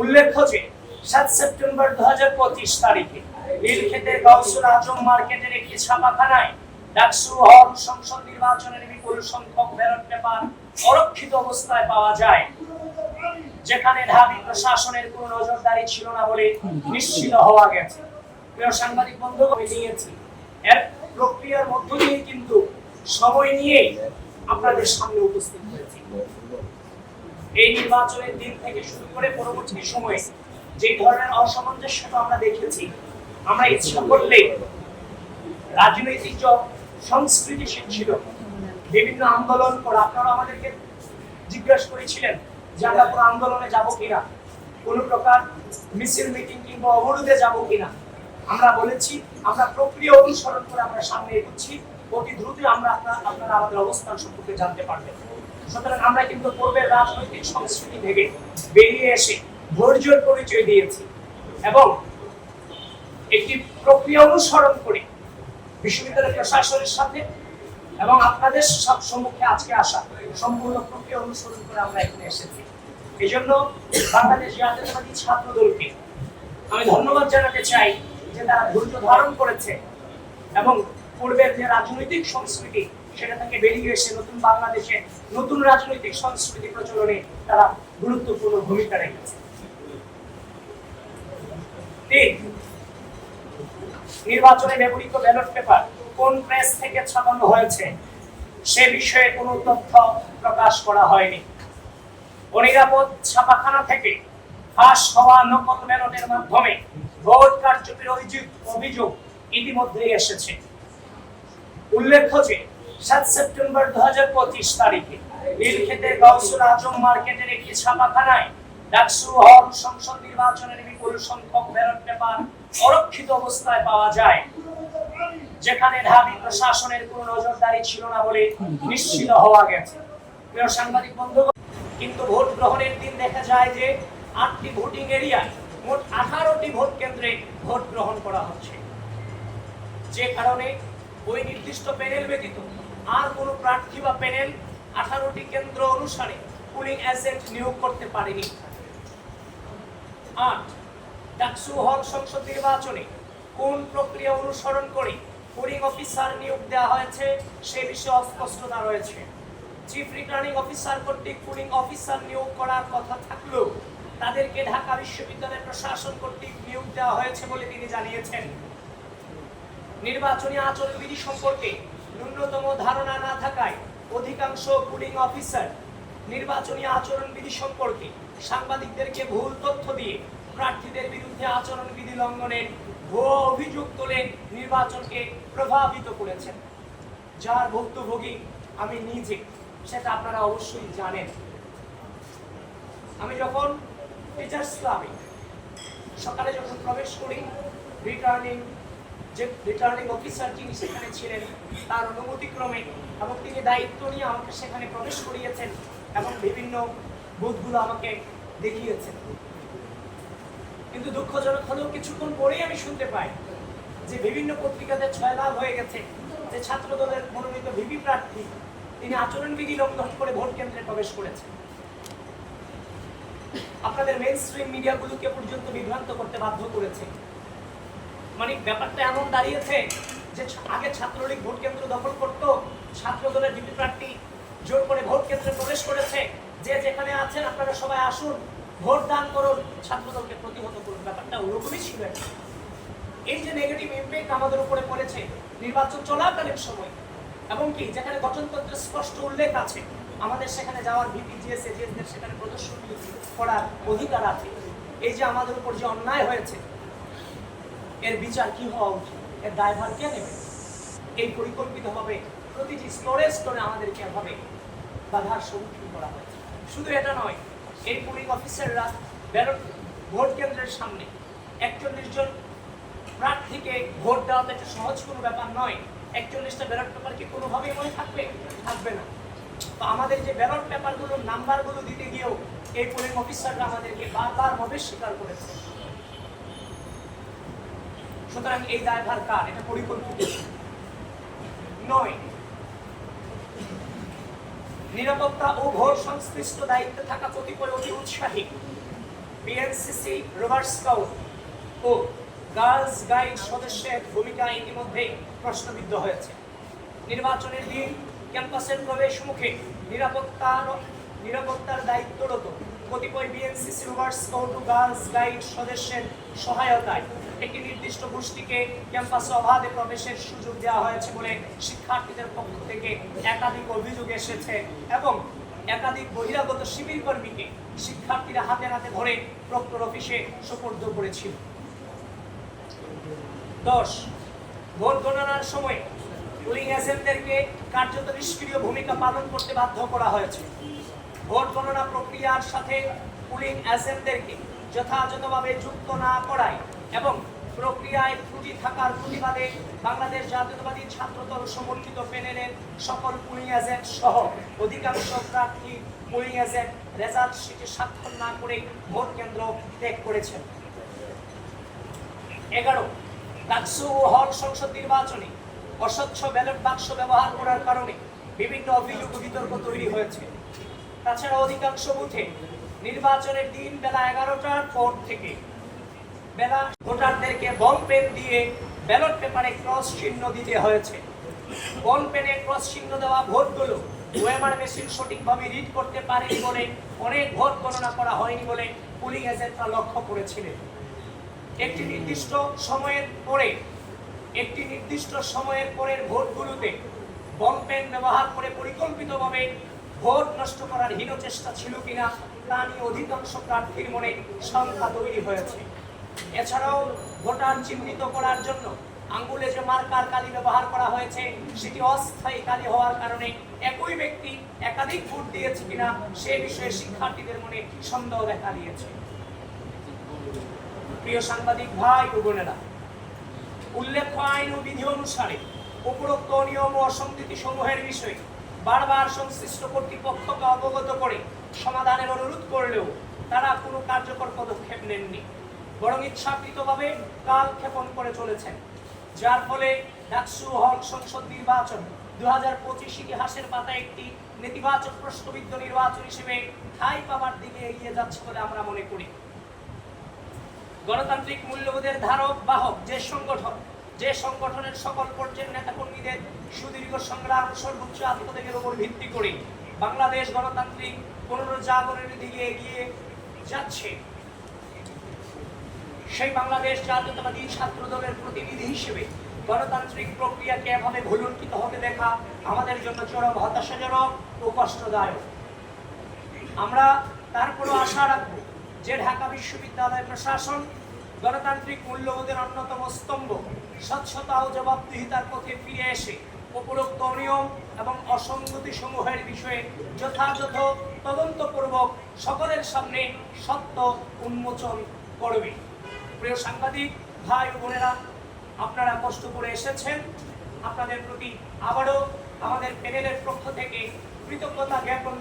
উল্লেখ্য যে, সাত সেপ্টেম্বর দু হাজার পঁচিশ তারিখে নীলক্ষেতের গাউসুল আজম মার্কেটের একটি ছাপাখানায় ডাকসু হল সংসদ নির্বাচনের বিপুল সংখ্যক ব্যালট পেপার অরক্ষিত অবস্থায় পাওয়া যায়, যেখানে ঢাবি প্রশাসনের কোনো নজরদারি ছিল না বলে নিশ্চিত হওয়া গেছে। প্রিয় সাংবাদিক বন্ধু আমি নিয়েছি। এর প্রক্রিয়ার মধ্য দিয়ে কিন্তু সময় নিয়েই আপনাদের সামনে উপস্থিত হয়েছি। এই নির্বাচনের দিন থেকে শুরু করে পরবর্তী সময়ে যে ধরনের অসামঞ্জস্যতা আমরা দেখেছি, আমরা ইচ্ছা করলে রাজনৈতিক যে সংস্কৃতি ছিল। বিভিন্ন আন্দোলন করা, আপনারা আমাদেরকে জিজ্ঞাসা করেছিলেন যে আমরা কোনো আন্দোলনে যাব কিনা, কোন প্রকার মিছিল, মিটিং কিংবা অবরোধে যাব কিনা। আমরা বলেছি, আমরা প্রক্রিয়া অনুসরণ করে আমরা সামনে এগোচ্ছি। অতি দ্রুতই আমরা আপনার, আপনারা আমাদের অবস্থান সম্পর্কে জানতে পারবেন। সুতরাং আমরা কিন্তু পূর্বের রাজনৈতিক সংস্কৃতি থেকে বেরিয়ে এসে ধৈর্যের পরিচয় দিয়েছি এবং একটি প্রক্রিয়া অনুসরণ করে বিশ্ববিদ্যালয় প্রশাসনের সাথে এবং আপনাদের সব সম্মুখে আজকে আসা সম্পূর্ণ প্রক্রিয়া অনুসরণ করে আমরা এখানে এসেছি। এই জন্য বাংলাদেশ জাতীয়তাবাদী ছাত্র আমি ধন্যবাদ জানাতে চাই যে তারা ধৈর্য ধারণ করেছে এবং পূর্বের যে রাজনৈতিক সংস্কৃতি সেটা থেকে বেরিয়ে এসে নতুন বাংলাদেশে নতুন রাজনৈতিক সংস্কৃতি প্রচলনে তারা গুরুত্বপূর্ণ ভূমিকা রেখেছে। নির্বাচনে ব্যবহৃত ব্যালট পেপার কোন প্রেস থেকে ছাপানো হয়েছে সে বিষয়ে কোনো তথ্য প্রকাশ করা হয়নি। অনিরাপদ ছাপাখানা থেকে ফাঁস হওয়া নকল ব্যালটের মাধ্যমে ভোট কারচুপির অভিযোগ অভিযোগ ইতিমধ্যেই এসেছে। উল্লেখ্য যে সাত সেপ্টেম্বর দু হাজার পঁচিশ তারিখে নীলক্ষেতের গাউসুল আজম মার্কেটের একটি ছাপাখানায় ডাকসু হল সংসদ নির্বাচনের বিপুল সংখ্যক ব্যালট পেপার অরক্ষিত অবস্থায় পাওয়া যায়। যেখানে ঢাবি প্রশাসনের কোনো নজরদারি ছিল না বলে নিশ্চিত হওয়া গেছে। প্রিয় সাংবাদিক বন্ধু কিন্তু ভোট গ্রহণের দিন দেখা যায় যে আটটি ভোটিং এরিয়া মোট আঠারোটি ভোট কেন্দ্রে ভোট গ্রহণ করা হচ্ছে। যে কারণে ওই নির্দিষ্ট প্যানেল ব্যতীত আর কোনো প্রার্থী বা প্যানেল আঠারোটি কেন্দ্র অনুসারে পুলিং এজেন্ট নিয়োগ করতে পারেনি। আট, ডাকসু হল সংসদ নির্বাচনে কোন প্রক্রিয়া অনুসরণ করে পুলিং অফিসার নিয়োগ দেওয়া হয়েছে সে বিষয়ে অস্পষ্টতা রয়েছে। চিফ রিটার্নিং অফিসার কর্তৃক পুলিং অফিসার নিয়োগ করার কথা থাকলেও তাদেরকে ঢাকা বিশ্ববিদ্যালয় প্রশাসন কর্তৃক নিয়োগ দেওয়া হয়েছে বলে তিনি জানিয়েছেন। নির্বাচনী আচরণবিধি সম্পর্কে ন্যূনতম ধারণা না থাকায় অধিকাংশ পুলিং অফিসার নির্বাচনী আচরণবিধি সম্পর্কে সাংবাদিকদেরকে ভুল তথ্য দিয়ে প্রার্থীদের বিরুদ্ধে আচরণবিধি লঙ্ঘনের ভুয়ো অভিযোগ তুলে নির্বাচনকে প্রভাবিত করেছেন। যার ভুক্তভোগী আমি নিজে, সেটা আপনারা অবশ্যই জানেন। আমি যখন টিচার্স ক্লাবে সকালে যখন প্রবেশ করি রিটার্নিং যে রিটার্নিং অফিসার যিনি সেখানে ছিলেন, তার অনুমতিক্রমে এবং তিনি দায়িত্ব নিয়ে আমাকে সেখানে প্রবেশ করিয়েছেন এবং বিভিন্ন বুথগুলো আমাকে দেখিয়েছেন। কিন্তু দুঃখজনক হলেও কিছুক্ষণ পরেই আমি শুনতে পাই যে বিভিন্ন পত্রিকাতে ছয় লাভ হয়ে গেছে যে ছাত্র দলের মনোনীত ভিপি প্রার্থী তিনি আচরণবিধি লঙ্ঘন করে ভোট কেন্দ্রে প্রবেশ করেছেন। আপনাদের মেইন স্ট্রিম মিডিয়াগুলোকে পর্যন্ত বিভ্রান্ত করতে বাধ্য করেছে। মানে ব্যাপারটা এমন দাঁড়িয়েছে যে আগে ছাত্রলীগ ভোট কেন্দ্র দখল করত ছাত্র দলের ডিপি প্রার্থী জোর করে ভোট কেন্দ্রে প্রবেশ করেছে। যে যেখানে আছেন, আপনারা সবাই আসুন ভোট দান করুন। ছাত্র দলকে প্রতিহত করুন। ব্যাপারটা ওরকমই ছিল এই যে নেগেটিভ ইম্প্যাক্ট আমাদের উপরে পড়েছে, নির্বাচন চলাকালীন সময় এমনকি যেখানে গঠনতন্ত্রে স্পষ্ট উল্লেখ আছে, আমাদের সেখানে যাওয়ার ভিপি জিএস এজিএসদের সেখানে প্রদর্শনী করার অধিকার আছে। এই যে আমাদের উপর যে অন্যায় হয়েছে এর বিচার কি হওয়া উচিত? এর দায়ভার কে নেবে? এই পরিকল্পিতভাবে প্রতিটি স্তরে স্তরে আমাদেরকে এভাবে বাধার সম্মুখীন করা হয়েছে শুধু এটা নয়, এই পুলিং অফিসাররা ব্যালট, ভোট কেন্দ্রের সামনে একচল্লিশ জন প্রার্থীকে ভোট দেওয়া তো একটা সহজ কোনো ব্যাপার নয়। একচল্লিশটা ব্যালট পেপার কি কোনোভাবেই মনে থাকবে? থাকবে না। তো আমাদের যে ব্যালট পেপারগুলোর নাম্বারগুলো দিতে গিয়েও এই পুলিং অফিসাররা আমাদেরকে বারবার ভাবে স্বীকার করেছে। সুতরাং এই দায়ভার কার? এটা পরিকল্পিত। নয়। নিরাপত্তা ও ভোট সংশ্লিষ্ট দায়িত্বে থাকা কতিপয় অতি উৎসাহী। বিএনসিসি রোভার স্কাউট ও গার্লস গাইড সদস্যের ভূমিকা ইতিমধ্যেই প্রশ্নবিদ্ধ হয়েছে। নির্বাচনের দিন ক্যাম্পাসের প্রবেশ মুখে নিরাপত্তার নিরাপত্তার দায়িত্বরত কতিপয় বিএনসিসি রোভার স্কাউট ও গার্লস গাইড সদস্যের সহায়তায় একটি নির্দিষ্ট গোষ্ঠীকে ক্যাম্পাসে অবাধে প্রবেশের সুযোগ দেওয়া হয়েছে বলে শিক্ষার্থীদের পক্ষ থেকে একাধিক অভিযোগ এসেছে এবং একাধিক বহিরাগত শিবির কর্মীকে শিক্ষার্থীরা হাতে হাতে ধরে প্রক্টর অফিসে সোপর্দ করেছিল। দশ, ভোট গণনার সময় পুলিং এজেন্টদেরকে কার্যত নিষ্ক্রিয় ভূমিকা পালন করতে বাধ্য করা হয়েছে। ভোট গণনা প্রক্রিয়ার সাথে পুলিং এজেন্টদেরকে যথাযথভাবে যুক্ত না করায় এবং প্রক্রিয়ায় ত্রুটি থাকার প্রতিবাদে বাংলাদেশ জাতীয়তাবাদী ছাত্রদল সমর্থিত প্যানেলের সকল পুলিং এজেন্ট সহ অধিকাংশ প্রার্থী পুলিং এজেন্ট রেজাল্ট শিটে স্বাক্ষর না করে ভোট কেন্দ্র ত্যাগ করেছেন। এগারো, ডাকসু ও হল সংসদ নির্বাচনে অস্বচ্ছ ব্যালট বাক্স ব্যবহার করার কারণে বিভিন্ন অভিযোগ বিতর্ক তৈরি হয়েছে। তাছাড়া অধিকাংশ বুথে নির্বাচনের দিন বেলা এগারোটার পর থেকে বেলা ভোটারদেরকে বল পেন দিয়ে ব্যালট পেপারে ক্রস চিহ্ন দিতে হয়েছে। বল পেনে ক্রস চিহ্ন দেওয়া ভোটগুলো ওএমআর মেশিন সঠিকভাবে রিড করতে পারেনি বলে অনেক ভোট গণনা করা হয়নি বলে পুলিং এজেন্টরা লক্ষ্য করেছিলেন। একটি নির্দিষ্ট সময়ের পরে, একটি নির্দিষ্ট সময়ের পরের ভোটগুলোতে বল পেন ব্যবহার করে পরিকল্পিতভাবে ভোট নষ্ট করার হীন চেষ্টা ছিল কিনা তা নিয়ে অধিকাংশ প্রার্থীর মনে শঙ্কা তৈরি হয়েছে। এছাড়াও ভোটার চিহ্নিত করার জন্য আঙ্গুলে যে মার্কার কালি ব্যবহার করা হয়েছে, সেটি অস্থায়ী কালি হওয়ার কারণে একই ব্যক্তি একাধিক ভোট দিয়েছে কিনা সে বিষয়ে শিক্ষার্থীদের মনে সন্দেহ দেখা দিয়েছে। প্রিয় সাংবাদিক ভাই ও বোনেরা, উল্লেখ্য আইন ও বিধি অনুসারে উপরোক্ত নিয়ম ও অসঙ্গতি সমূহের বিষয়ে বারবার সংশ্লিষ্ট কর্তৃপক্ষকে অবগত করে সমাধানের অনুরোধ করলেও তারা কোনো কার্যকর পদক্ষেপ নেননি। বরং ইচ্ছাকৃতভাবে কালক্ষেপণ করে চলেছেন। যার ফলে ডাকসু হল সংসদ নির্বাচন দু হাজার পঁচিশ ইতিহাসের পাতায় একটি নেতিবাচক প্রশ্নবিদ্ধ নির্বাচন হিসেবে ঠাঁই পাবার দিকে এগিয়ে যাচ্ছে বলে আমরা মনে করি। গণতান্ত্রিক মূল্যবোধের ধারক, বাহক, যে সংগঠন যে সংগঠনের সকল পর্যায়ের নেতাকর্মীদের সুদীর্ঘ সংগ্রাম, সর্বোচ্চ আত্মত্যাগের উপর ভিত্তি করে বাংলাদেশ গণতান্ত্রিক পুনরুজ্জাগরণের দিকে এগিয়ে যাচ্ছে। সেই বাংলাদেশ জাতীয়তাবাদী ছাত্র দলের প্রতিনিধি হিসেবে গণতান্ত্রিক প্রক্রিয়াকে এভাবে ভুলুণ্ঠিত হতে দেখা আমাদের জন্য চরম হতাশাজনক ও কষ্টদায়ক। আমরা তারপরও আশা রাখব যে ঢাকা বিশ্ববিদ্যালয় প্রশাসন গণতান্ত্রিক মূল্যবোধের অন্যতম স্তম্ভ স্বচ্ছতা ও জবাবদিহিতার পথে ফিরে এসে উপরোক্ত নিয়ম এবং অসঙ্গতি সমূহের বিষয়ে যথাযথ তদন্তপূর্বক সকলের সামনে সত্য উন্মোচন করবে। প্রিয় সাংবাদিক, ভাই বোনেরা, আপনারা কষ্ট করে এসেছেন। আপনাদের প্রতি আবারও আমাদের প্যানেলের পক্ষ থেকে কৃতজ্ঞতা জ্ঞাপন